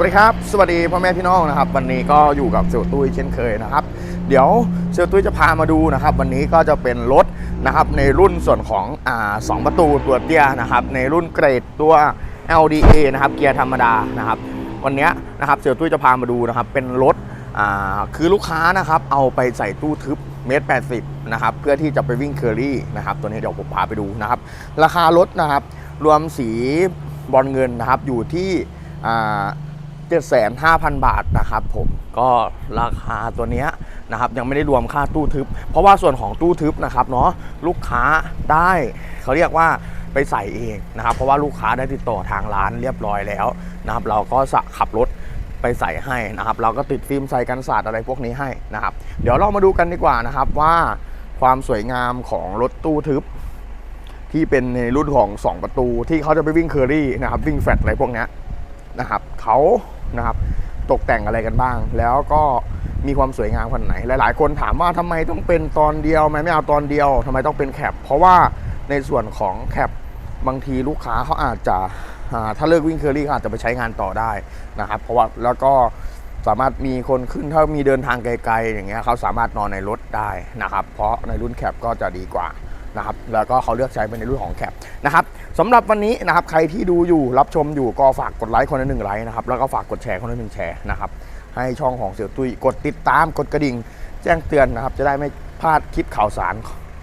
วัสดีครับ สวัสดีพ่อแม่พี่น้องนะครับ วันนี้ก็อยู่กับเสี่ยวตุ้ยเช่นเคยนะครับ เดี๋ยวเสี่ยวตุ้ยจะพามาดูนะครับ วันนี้ก็จะเป็นรถนะครับในรุ่นส่วนของอ่าสองประตูตัวเตี้ยนะครับ ในรุ่นเกรดตัว LDA นะครับเกียร์ธรรมดานะครับ วันนี้นะครับเสี่ยวตุ้ยจะพามาดูนะครับ เป็นรถอ่าคือลูกค้านะครับเอาไปใส่ตู้ทึบเมตรแปดสิบนะครับเพื่อที่จะไปวิ่งเคอรี่นะครับ ตัวนี้เดี๋ยวผมพาไปดูนะครับ ราคารถนะครับ รวมสีบอลเงินนะครับอยู่ที่อ่า 75,000 บาทนะครับผมก็ราคาตัวเนี้ยนะครับยังไม่ได้รวมค่าตู้ทึบ เพราะว่าส่วนของตู้ทึบนะครับเนาะลูกค้าได้เขาเรียกว่าไปใส่เองนะครับ เพราะว่าลูกค้าได้ติดต่อทางร้านเรียบร้อยแล้วนะครับ เราก็สะขับรถไปใส่ให้นะครับ เราก็ติดฟิล์มใส่กันศาสตร์อะไรพวกนี้ให้นะครับ เดี๋ยวเรามาดูกันดีกว่านะครับว่าความสวยงามของรถตู้ทึบ ที่เป็นในรุ่นของ 2 ประตูที่เขาจะไปวิ่งเคอรี่นะครับ วิ่งแฟลตอะไรพวกนี้นะครับเขา นะครับ ตกแต่งอะไรกันบ้าง แล้วก็มีความสวยงามขนาดไหน หลาย ๆ คนถามว่าทำไมต้องเป็นตอนเดียวทำไมไม่เอาตอนเดียวทำไมต้องเป็นแคปเพราะว่าในส่วนของแคปบางทีลูกค้าเขาอาจจะถ้าเลิกวิ่งเคอรี่เขาอาจจะไปใช้งานต่อได้นะครับ เพราะว่าแล้วก็สามารถมีคนขึ้นถ้ามีเดินทางไกลๆอย่างเงี้ยเขาสามารถนอนในรถได้นะครับ เพราะในรุ่นแคปก็จะดีกว่า นะครับแล้วก็เขาเลือกใช้เป็นในรุ่นของแคปนะครับสำหรับวันนี้นะครับใครที่ดูอยู่รับชมอยู่ก็ฝากกดไลค์คนละหนึ่งไลค์นะครับแล้วก็ฝากกดแชร์คนละหนึ่งแชร์นะครับให้ช่องของเสี่ยวตุยกดติดตามกดกระดิ่ง แจ้งเตือนนะครับจะได้ไม่พลาดคลิปข่าวสาร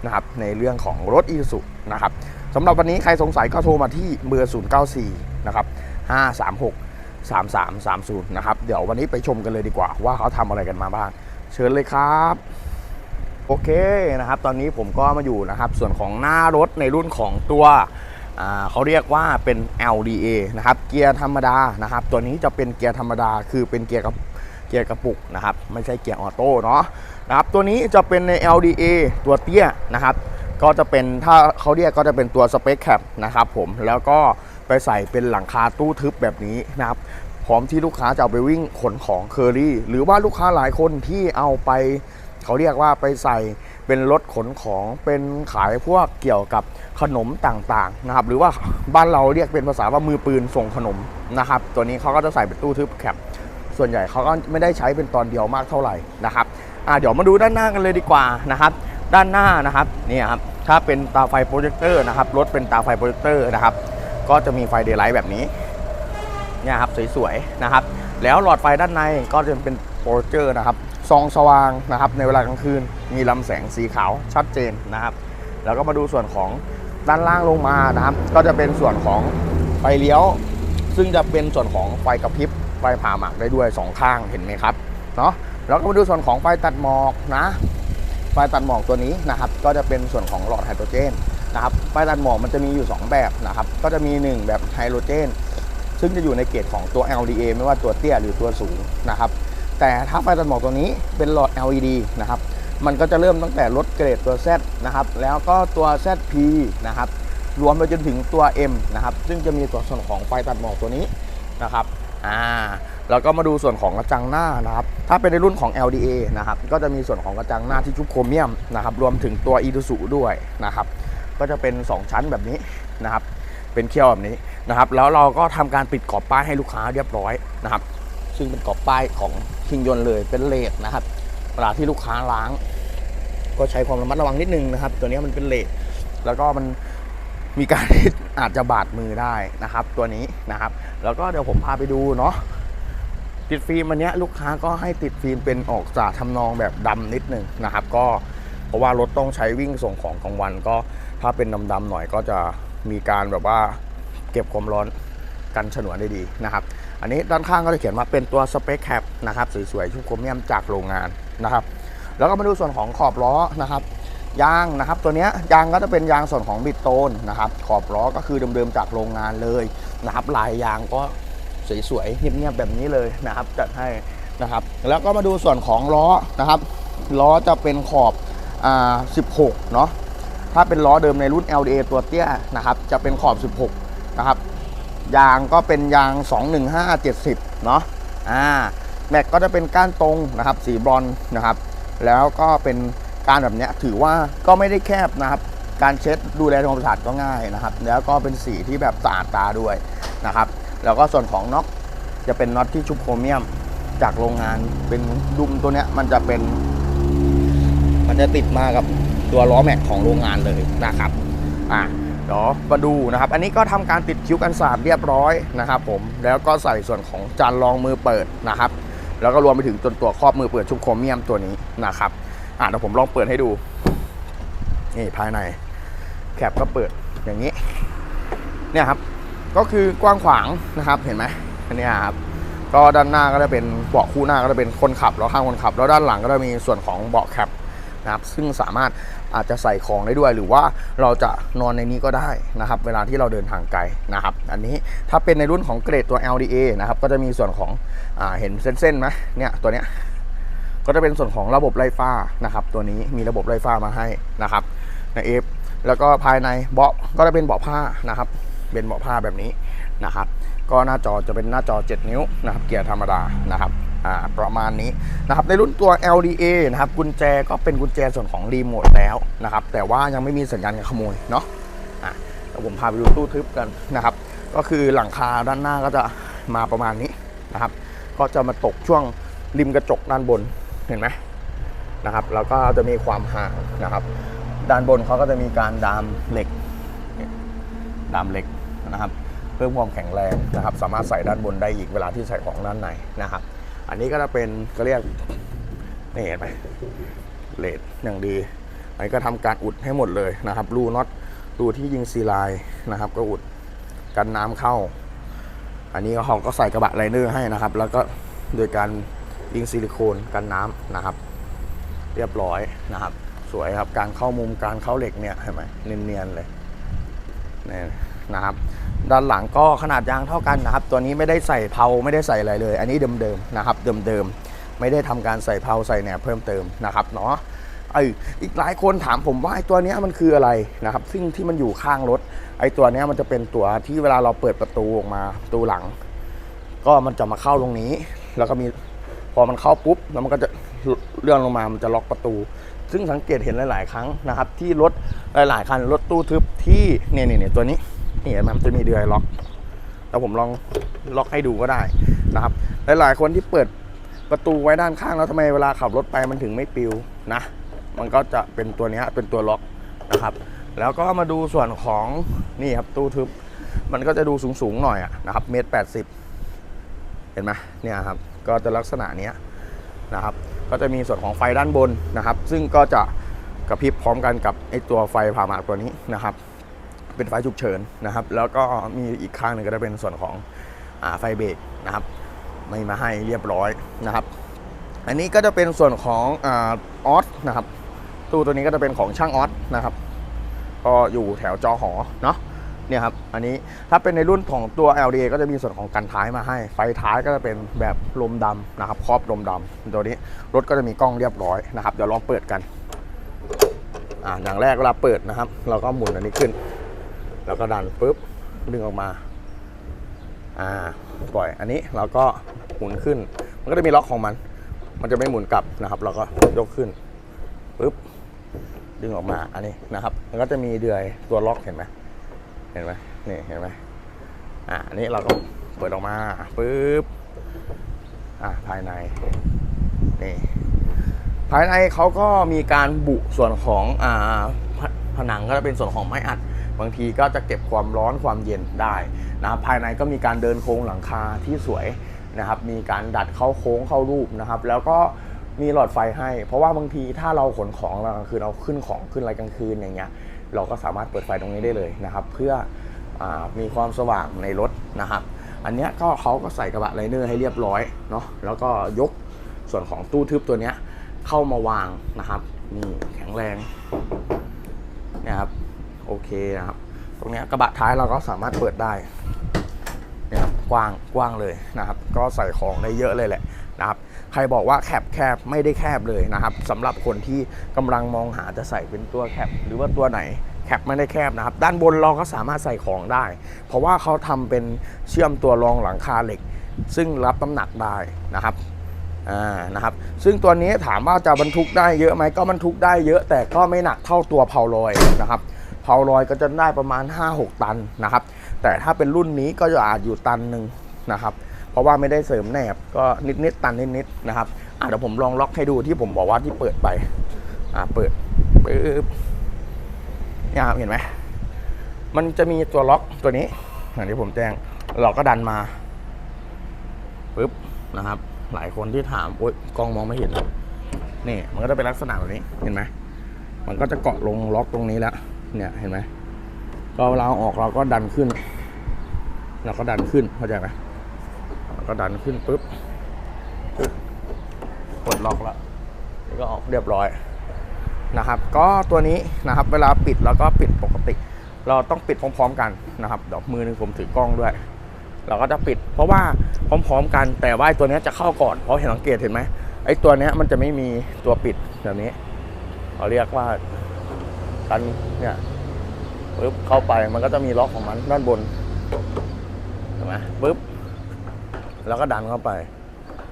นะครับในเรื่องของรถอีสุนะครับสำหรับวันนี้ใครสงสัยก็โทรมาที่เบอร์ 094 นะครับ 536 3330 นะครับ เดี๋ยววันนี้ไปชมกันเลยดีกว่าว่าเขาทำอะไรกันมาบ้าง เชิญเลยครับ โอเคนะครับ ตอนนี้ผมก็มาอยู่นะครับ ส่วนของหน้ารถในรุ่นของตัวเขาเรียกว่าเป็น LDA นะครับ เกียร์ธรรมดานะครับ ตัวนี้จะเป็นเกียร์ธรรมดา คือเป็นเกียร์กระเกียร์กระปุกนะครับ ไม่ใช่เกียร์ออโต้เนาะนะครับ ตัวนี้จะเป็นใน LDA ตัวเตี้ยนะครับ ก็จะเป็นถ้าเขาเรียกก็จะเป็นตัวสเปคแคปนะครับผม แล้วก็ไปใส่เป็นหลังคาตู้ทึบแบบนี้นะครับ พร้อมที่ลูกค้าจะเอาไปวิ่งขนของเคอรี่ หรือว่าลูกค้าหลายคนที่เอาไป เขาเรียกว่าไปใส่เป็นรถขนของเป็นขายพวกเกี่ยวกับขนมต่างๆนะครับหรือว่าบ้านเราเรียกเป็นภาษาว่ามือปืนส่งขนมนะครับตัวนี้เขาก็จะใส่เป็นตู้ทึบแคปส่วนใหญ่เขาก็ไม่ได้ใช้เป็นตอนเดียวมากเท่าไหร่นะครับอะเดี๋ยวมาดูด้านหน้ากันเลยดีกว่านะครับ ด้านหน้านะครับนี่ครับถ้าเป็นตาไฟโปรเจคเตอร์นะครับรถเป็นตาไฟโปรเจคเตอร์นะครับก็จะมีไฟเดย์ไลท์แบบนี้เนี่ยครับสวยๆนะครับแล้วหลอดไฟด้านในก็จะเป็นโปรเจกเตอร์นะครับ ซองสว่างนะครับในเวลากลางคืน มีลำแสงสีขาวชัดเจนนะครับ แล้วก็มาดูส่วนของด้านล่างลงมานะครับ ก็จะเป็นส่วนของไฟเลี้ยว ซึ่งจะเป็นส่วนของไฟกระพริบไฟผ่าหมากได้ด้วยสองข้างเห็นไหมครับเนาะแล้วก็มาดูส่วนของไฟตัดหมอกนะ ไฟตัดหมอกตัวนี้นะครับ ก็จะเป็นส่วนของหลอดไฮโดรเจนนะครับไฟตัดหมอกมันจะมีอยู่ 2 แบบนะครับ ก็จะมี 1 แบบไฮโดรเจนซึ่งจะอยู่ในเกรดของตัว LDA ไม่ว่าตัวเตี้ยหรือตัวสูงนะครับ แต่ถ้าไฟตัดหมอกตัวนี้เป็นหลอด LED นะครับ มันก็จะเริ่มตั้งแต่ลดเกรดตัว Z นะครับ แล้วก็ตัว ZP นะครับ รวมไปจนถึงตัว M นะครับ ซึ่งจะมีตัวส่วนของไฟตัดหมอกตัวนี้นะครับ อ่า แล้วก็มาดูส่วนของกระจังหน้านะครับ ถ้าเป็นในรุ่นของ LDA นะครับ ก็จะมีส่วนของกระจังหน้าที่ชุบโครเมียมนะครับ รวมถึงตัว e d u s u ด้วยนะครับ ก็จะเป็น 2 ชั้นแบบนี้นะครับ เป็นเขี้ยวแบบนี้นะครับ แล้วเราก็ทำการปิดกรอบป้ายให้ลูกค้าเรียบร้อยนะครับ ซึ่งเป็นกรอบป้ายของ คิงยนต์เลยเป็นเลดนะครับเวลาที่ลูกค้าล้าง ก็ใช้ความระมัดระวังนิดนึงนะครับ ตัวนี้มันเป็นเลดแล้วก็มันมีการอาจจะบาดมือได้นะครับ ตัวนี้นะครับ แล้วก็เดี๋ยวผมพาไปดูเนาะติดฟิล์มอันเนี้ยลูกค้าก็ให้ติดฟิล์มเป็นออกจากทำนองแบบดำนิดนึงนะครับ ก็เพราะว่ารถต้องใช้วิ่งส่งของกลางวัน ก็ถ้าเป็นดำๆหน่อยก็จะมีการแบบว่าเก็บความร้อนกันฉนวนได้ดีนะครับ อันนี้ด้านข้างก็จะเขียนว่าเป็นตัวสเปคแคปนะครับสวยๆชุบโครเมียมจากโรงงานนะครับ แล้วก็มาดูส่วนของขอบล้อนะครับยางนะครับตัวนี้ยยางก็จะเป็นยางส่วนของบิดโตนนะครับ ขอบล้อก็คือเดิมๆจากโรงงานเลยนะครับลายยางก็สวยๆเงียบๆแบบนี้เลยนะครับจัดให้นะครับ แล้วก็มาดูส่วนของล้อนะครับ ล้อจะเป็นขอบอ่า16 เนาะถ้าเป็นล้อเดิมในรุ่น LDA ตัวเตี้ยนะครับ จะเป็นขอบ 16 นะครับ ยางก็เป็นยาง 215 70 เนาะอ่าแม็กก็จะเป็นก้านตรงนะครับสีบรอนนะครับ แล้วก็เป็นการแบบเนี้ยถือว่าก็ไม่ได้แคบนะครับ การเช็ดดูแลทำความสะอาดก็ง่ายนะครับ แล้วก็เป็นสีที่แบบสะอาดตาด้วยนะครับ แล้วก็ส่วนของน็อกจะเป็นน็อตที่ชุบโครเมียมจากโรงงานเป็นดุมตัวเนี้ยมันจะเป็น มันจะติดมากับตัวล้อแม็กของโรงงานเลยนะครับอะ เดี๋ยวมาดูนะครับ อันนี้ก็ทำการติดคิ้วกันสาดเรียบร้อยนะครับ ผมแล้วก็ใส่ส่วนของจานรองมือเปิดนะครับ แล้วก็รวมไปถึงจนตัวครอบมือเปิดชุบโครเมียมตัวนี้นะครับอะเดี๋ยวผมลองเปิดให้ดูนี่ภายในแคปก็เปิดอย่างนี้ เนี่ยครับ ก็คือกว้างขวางนะครับเห็นไหมอันนี้ครับก็ด้านหน้าก็จะเป็นเบาะคู่หน้าก็จะเป็นคนขับแล้วข้างคนขับ แล้วด้านหลังก็จะมีส่วนของเบาะแคปนะครับซึ่งสามารถ อาจจะใส่ของได้ด้วย หรือว่าเราจะนอนในนี้ก็ได้นะครับ เวลาที่เราเดินทางไกลนะครับ อันนี้ถ้าเป็นในรุ่นของเกรดตัว LDA นะครับก็จะมีส่วนของอเห็นเส้นๆไหมเนี่ยตัวเนี้ยก็จะเป็นส่วนของระบบไล่ฟ้านะครับ ตัวนี้มีระบบไล่ฟ้ามาให้นะครับในเอฟแล้วก็ภายในเบาะก็จะเป็นเบาะผ้านะครับ เป็นเบาะผ้าแบบนี้นะครับ ก็หน้าจอจะเป็นหน้าจอ 7 นิ้วนะครับ เกียร์ธรรมดานะครับ อ่าประมาณนี้นะครับในรุ่นตัว LDA นะครับกุญแจก็เป็นกุญแจส่วนของรีโมทแล้วนะครับแต่ว่ายังไม่มีสัญญาณการขโมยเนาะอะเดี๋ยวผมพาไปดูตู้ทึบกันนะครับ ก็คือหลังคาด้านหน้าก็จะมาประมาณนี้นะครับ ก็จะมาตกช่วงริมกระจกด้านบนเห็นไหมนะครับแล้วก็จะมีความห่างนะครับ ด้านบนเขาก็จะมีการดามเหล็ก ดามเหล็กนะครับ เพิ่มความแข็งแรงนะครับ สามารถใส่ด้านบนได้อีกเวลาที่ใส่ของด้านในนะครับ อันนี้ก็จะเป็นก็เรียกนี่เห็นไหมเลดอย่างดี อันนี้ก็ทำการอุดให้หมดเลยนะครับรูน็อตรูที่ยิงซีไลน์นะครับ ก็อุดกันน้ำเข้า อันนี้เขาก็ใส่กระบะไลเนอร์ให้นะครับ แล้วก็โดยการยิงซิลิโคนกันน้ำนะครับ เรียบร้อยนะครับ สวยครับการเข้ามุมการเข้าเหล็กเนี่ยเห็นไหมเนียนๆเลยนี่นะครับ ด้านหลังก็ขนาดยางเท่ากันนะครับ ตัวนี้ไม่ได้ใส่เพาไม่ได้ใส่อะไรเลย อันนี้เดิมๆนะครับ เดิมๆไม่ได้ทำการใส่เพาใส่แหนบเพิ่มเติมนะครับเนาะไออีกหลายคนถามผมว่าไอตัวนี้มันคืออะไรนะครับ ซึ่งที่มันอยู่ข้างรถ ไอตัวนี้มันจะเป็นตัวที่เวลาเราเปิดประตูออกมาประตูหลัง ก็มันจะมาเข้าตรงนี้ แล้วก็มีพอมันเข้าปุ๊บแล้วมันก็จะเลื่อนลงมามันจะล็อกประตู ซึ่งสังเกตเห็นหลาย ๆ ครั้งนะครับ ที่รถหลาย ๆ คันรถตู้ทึบที่เนี่ยเนี่ยตัวนี้ นี่มันจะมีเดือยล็อกแล้วผมลองล็อกให้ดูก็ได้นะครับ หลายๆ คนที่เปิดประตูไว้ด้านข้างแล้วทำไมเวลาขับรถไปมันถึงไม่ปิวนะ มันก็จะเป็นตัวนี้เป็นตัวล็อกนะครับ แล้วก็มาดูส่วนของนี่ครับตู้ทึบ มันก็จะดูสูงๆหน่อยนะครับเมตรแปดสิบเห็นไหมเนี่ยครับก็จะลักษณะนี้นะครับ ก็จะมีส่วนของไฟด้านบนนะครับ ซึ่งก็จะกระพริบพร้อมกันกับไอตัวไฟผ่าหมากตัวนี้นะครับ เป็นไฟฉุกเฉินนะครับ แล้วก็มีอีกข้างหนึ่งก็จะเป็นส่วนของอไฟเบรกนะครับไม่มาให้เรียบร้อยนะครับ อันนี้ก็จะเป็นส่วนของอาออสนะครับตู้ตัวนี้ก็จะเป็นของช่างออสนะครับ ก็อยู่แถวจอหอเนาะเนี่ยครับ อันนี้ถ้าเป็นในรุ่นของตัว LDA ก็จะมีส่วนของกันท้ายมาให้ ไฟท้ายก็จะเป็นแบบลมดำนะครับ ครอบลมดำตัวนี้รถก็จะมีกล้องเรียบร้อยนะครับ เดี๋ยวลองเปิดกัน อ่าอย่างแรกเวลาเปิดนะครับ เราก็หมุนอันนี้ขึ้น แล้วก็ดันปุ๊บดึงออกมาอ่าปล่อยอันนี้เราก็หมุนขึ้น มันก็จะมีล็อกของมัน มันจะไม่หมุนกลับนะครับ เราก็ยกขึ้นปุ๊บดึงออกมาอันนี้นะครับ มันก็จะมีเดือยตัวล็อกเห็นไหมเห็นไหมนี่เห็นไหมอ่าอันนี้เราก็เปิดออกมาปุ๊บอ่าภายในนี่ภายในเขาก็มีการบุส่วนของอ่า ผนังก็จะเป็นส่วนของไม้อัด บางทีก็จะเก็บความร้อนความเย็นได้นะครับภายในก็มีการเดินโค้งหลังคาที่สวยนะครับ มีการดัดเข้าโค้งเข้ารูปนะครับ แล้วก็มีหลอดไฟให้ เพราะว่าบางทีถ้าเราขนของเรากลางคืนเราขึ้นของขึ้นอะไรกลางคืนอย่างเงี้ย เราก็สามารถเปิดไฟตรงนี้ได้เลยนะครับ เพื่ออมีความสว่างในรถนะครับ อันเนี้ยก็เขาก็ใส่กระบะไลเนอร์ให้เรียบร้อยเนาะ แล้วก็ยกส่วนของตู้ทึบตัวเนี้ยเข้ามาวางนะครับ นี่แข็งแรง นี่ยครับโอเคนะครับตรงนี้กระบะท้ายเราก็สามารถเปิดได้เนี่ยครับกว้างกว้างเลยนะครับ ก็ใส่ของได้เยอะเลยแหละนะครับใครบอกว่าแคบแคบไม่ได้แคบเลยนะครับสำหรับคนที่กำลังมองหาจะใส่เป็นตัวแคบหรือว่าตัวไหนแคบไม่ได้แคบนะครับ ด้านบนเราก็สามารถใส่ของได้ เพราะว่าเขาทำเป็นเชื่อมตัวรองหลังคาเหล็ก ซึ่งรับน้ำหนักได้นะครับ อ่านะครับซึ่งตัวนี้ถามว่าจะบรรทุกได้เยอะไหมก็บรรทุกได้เยอะแต่ก็ไม่หนักเท่าตัวเพาลอยนะครับเพาลอยก็จะได้ประมาณ 5-6 ตันนะครับ แต่ถ้าเป็นรุ่นนี้ก็จะอาจอยู่ตันหนึ่งนะครับ เพราะว่าไม่ได้เสริมแหนบก็นิดๆตันนิดๆนะครับอะเดี๋ยวผมลองล็อกให้ดูที่ผมบอกว่าที่เปิดไปอะเปิดปึ๊บเนี่ยครับเห็นไหมมันจะมีตัวล็อกตัวนี้อย่างที่ผมแจ้งเราก็ดันมาปึ๊บนะครับ หลายคนที่ถามโอ๊ยกล้องมองไม่เห็นนี่มันก็จะเป็นลักษณะแบบนี้เห็นไหมมันก็จะเกาะลงล็อกตรงนี้แล้วเนี่ยเห็นไหมเราเราอาออกเราก็ดันขึ้น เราก็ดันขึ้นเข้าใจไหมเราก็ดันขึ้นปุ๊บปุ๊บกดล็อกแล้วนี่ก็ออกเรียบร้อยนะครับ ก็ตัวนี้นะครับเวลาปิดแล้วก็ปิดปกติ เราต้องปิดพร้อมๆกันนะครับเดี๋ยวมือหนึงผมถือกล้องด้วย เราก็จะปิด เพราะว่าพร้อมๆกันแต่ว่าตัวนี้จะเข้าก่อนเพราะเห็นสังเกตเห็นไหมไอ้ตัวนี้มันจะไม่มีตัวปิดแบบนี้เราเรียกว่ากันเนี่ยปุ๊บเข้าไปมันก็จะมีล็อกของมันด้านบนเห็นไหมปุ๊บแล้วก็ดันเข้าไป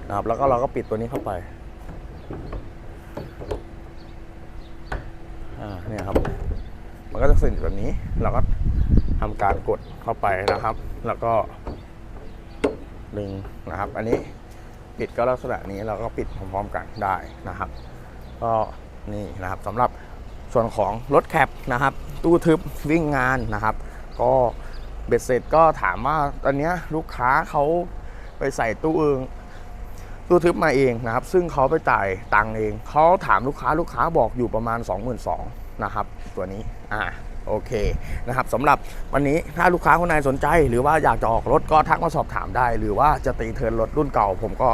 นะครับแล้วก็เราก็ปิดตัวนี้เข้าไปอ่าเนี่ยครับ มันก็จะสิ่งแบบนี้เราก็ทำการกดเข้าไปนะครับ แล้วก็ ดึงนะครับ อันนี้ปิดก็ลักษณะนี้เราก็ปิดพร้อมๆกันได้นะครับ ก็นี่นะครับสำหรับส่วนของรถแคปนะครับ ตู้ทึบวิ่งงานนะครับ ก็เบ็ดเสร็จก็ถามว่าตอนนี้ลูกค้าเขาไปใส่ตู้เองตู้ทึบมาเองนะครับ ซึ่งเขาไปจ่ายตังค์เองเขาถามลูกค้าลูกค้าบอกอยู่ประมาณ 22,000นะครับ ตัวนี้อ่า โอเคนะครับสำหรับวันนี้ถ้าลูกค้าคนไหนสนใจ หรือว่าอยากจะออกรถก็ทักมาสอบถามได้ หรือว่าจะตีเทินรถรุ่นเก่า ผมก็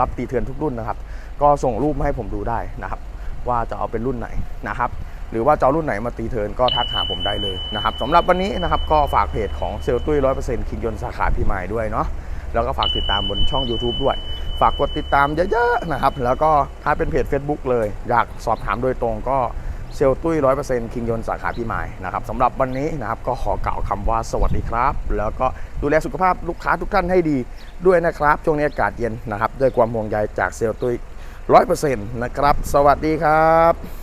รับตีเทินทุกรุ่นนะครับ ก็ส่งรูปมาให้ผมดูได้นะครับ ว่าจะเอาเป็นรุ่นไหนนะครับ หรือว่าจะเอารุ่นไหนมาตีเทินก็ทักหาผมได้เลยนะครับสำหรับวันนี้นะครับก็ฝากเพจของเซลตุ้ยร้อยเปอร์เซ็นต์คิงยนสาขาพี่ใหม่ด้วยเนาะแล้วก็ฝากติดตามบนช่อง YouTube ด้วย ฝากกดติดตามเยอะๆนะครับ แล้วก็ถ้าเป็นเพจ Facebook เลย อยากสอบถามโดยตรงก็ เซลตุ้ยร้อยเปอร์เซ็นต์คิงยนสาขาพี่ใหม่นะครับสำหรับวันนี้นะครับก็ขอกล่าวคำว่าสวัสดีครับ แล้วก็ดูแลสุขภาพลูกค้าทุกท่านให้ดีด้วยนะครับ ช่วงนี้อากาศเย็นนะครับ ด้วยความห่วงใยจากเซลตุ้ยร้อยเปอร์เซ็นต์นะครับ สวัสดีครับ